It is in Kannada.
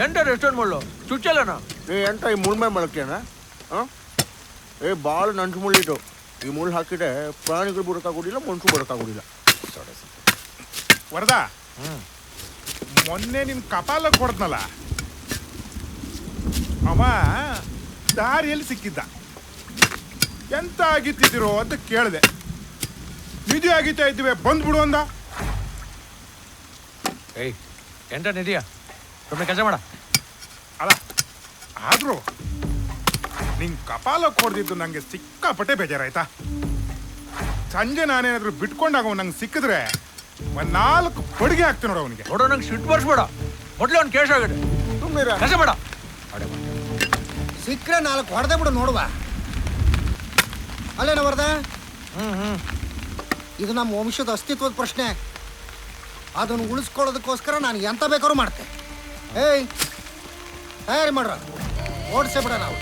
ಎಂಟಾರು ರೆಸ್ಟೋರೆಂಟ್ ಮಾಡಲು ಚುಚ್ಚಲ್ಲಣ ಏ ಎಂಟ ಈ ಮುಳ್ಮೆ ಹಾ ಏ ಭಾಳ ನಂಟು ಮುಳ್ಳಿಟ್ಟು ಈ ಮುಳ್ಳು ಹಾಕಿದ್ರೆ ಪ್ರಾಣಿಗಳು ಬರೋಕ್ಕಾಗೋದಿಲ್ಲ ಮನುಷ್ಯರು ಬರೋಕ್ಕಾಗೋದಿಲ್ಲ. ವರದಾ ಮೊನ್ನೆ ನಿನ್ ಕಪಾಲ ಅವಾ ಅವ ದಾರಿಯಲ್ಲಿ ಸಿಕ್ಕಿದ್ದ. ಎಂತ ಆಗಿತ್ತಿದ್ದೀರೋ ಅಂತ ಕೇಳಿದೆ. ನಿಧಿ ಆಗಿತ್ತಾ ಇದ್ದೀವಿ ಬಂದ್ಬಿಡು ಅಂದ. ಏಯ್ ಎಂಟ ನಿಧಿಯ? ಸುಮ್ಮನೆ ಕೆಲಸ ಮಾಡ. ಅಲ್ಲ ಆದರೂ ನಿನ್ ಕಪಾಲಕ್ಕೆ ಕೊಡ್ದಿದ್ದು ನಂಗೆ ಸಿಕ್ಕಾಪಟ್ಟೆ ಬೇಜಾರಾಯ್ತಾ? ಸಂಜೆ ನಾನೇನಾದ್ರೂ ಬಿಟ್ಕೊಂಡಾಗ ಅವ್ನು ನಂಗೆ ಸಿಕ್ಕಿದ್ರೆ ಒಂದ್ ನಾಲ್ಕು ಬಡಿಗೆ ಹಾಕ್ತೀನಿ ನೋಡು ಅವನಿಗೆ. ನೋಡೋ ನಂಗೆ ಸಿಟ್ಟು ಬರ್ಸ್ಬೇಡ ಮೊದಲೇ ಅವ್ನು ಕೇಸ್ ಆಗಿದೆ. ಸುಮ್ಮನೆ ಕೆಲಸ ಮಾಡ. ಸಿಕ್ಕರೆ ನಾಲ್ಕು ಹೊಡೆದೇ ಬಿಡು ನೋಡುವ. ಅಲ್ಲೇನ ವರ್ದ? ಹ್ಮ್ ಹ್ಮ್. ಇದು ನಮ್ಮ ವಂಶದ ಅಸ್ತಿತ್ವದ ಪ್ರಶ್ನೆ. ಅದನ್ನು ಉಳಿಸ್ಕೊಳ್ಳೋದಕ್ಕೋಸ್ಕರ ನಾನು ಎಂತ ಬೇಕಾದ್ರೂ ಮಾಡ್ತೆ. ಏಯ್ ತಯಾರಿ ಮಾಡ್ರ. ಓಡಿಸೇ ನಾವು